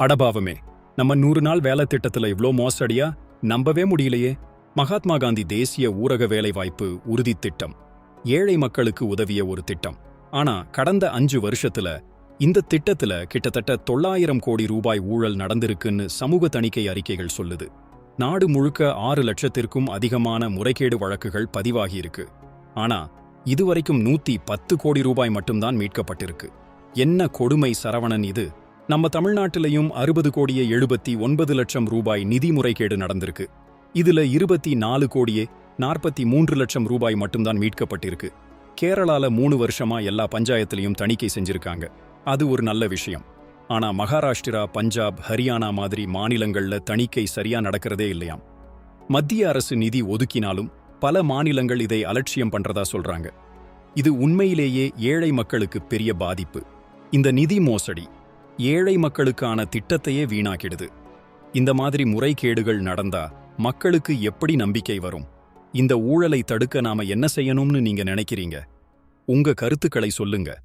அடபாவமே நம்ம நூறு நாள் வேலை திட்டத்துல இவ்ளோ மோசடியா நம்பவே முடியலையே. மகாத்மா காந்தி தேசிய ஊரக வேலைவாய்ப்பு உறுதித் திட்டம் ஏழை மக்களுக்கு உதவிய ஒரு திட்டம். ஆனா கடந்த அஞ்சு வருஷத்துல இந்த திட்டத்துல கிட்டத்தட்ட தொள்ளாயிரம் கோடி ரூபாய் ஊழல் நடந்திருக்குன்னு சமூக தணிக்கை அறிக்கைகள் சொல்லுது. நாடு முழுக்க ஆறு லட்சத்திற்கும் அதிகமான முறைகேடு வழக்குகள் பதிவாகியிருக்கு. ஆனா இதுவரைக்கும் நூத்தி பத்து கோடி ரூபாய் மட்டும்தான் மீட்கப்பட்டிருக்கு. என்ன கொடுமை சரவணன் இது? நம்ம தமிழ்நாட்டிலையும் அறுபது கோடியே எழுபத்தி ஒன்பது லட்சம் ரூபாய் நிதி முறைகேடு நடந்திருக்கு. இதுல இருபத்தி நாலு கோடியே நாற்பத்தி மூன்று லட்சம் ரூபாய் மட்டும்தான் மீட்கப்பட்டிருக்கு. கேரளால மூணு வருஷமா எல்லா பஞ்சாயத்திலையும் தணிக்கை செஞ்சிருக்காங்க. அது ஒரு நல்ல விஷயம். ஆனா மகாராஷ்டிரா பஞ்சாப் ஹரியானா மாதிரி மாநிலங்கள்ல தணிக்கை சரியா நடக்கிறதே இல்லையாம். மத்திய அரசு நிதி ஒதுக்கினாலும் பல மாநிலங்கள் இதை அலட்சியம் பண்றதா சொல்றாங்க. இது உண்மையிலேயே ஏழை மக்களுக்கு பெரிய பாதிப்பு. இந்த நிதி மோசடி ஏழை மக்களுக்கான திட்டத்தையே வீணாக்கிடுது. இந்த மாதிரி முறைகேடுகள் நடந்தா மக்களுக்கு எப்படி நம்பிக்கை வரும்? இந்த ஊழலை தடுக்க நாம என்ன செய்யணும்னு நீங்க நினைக்கிறீங்க? உங்க கருத்துக்களை சொல்லுங்க.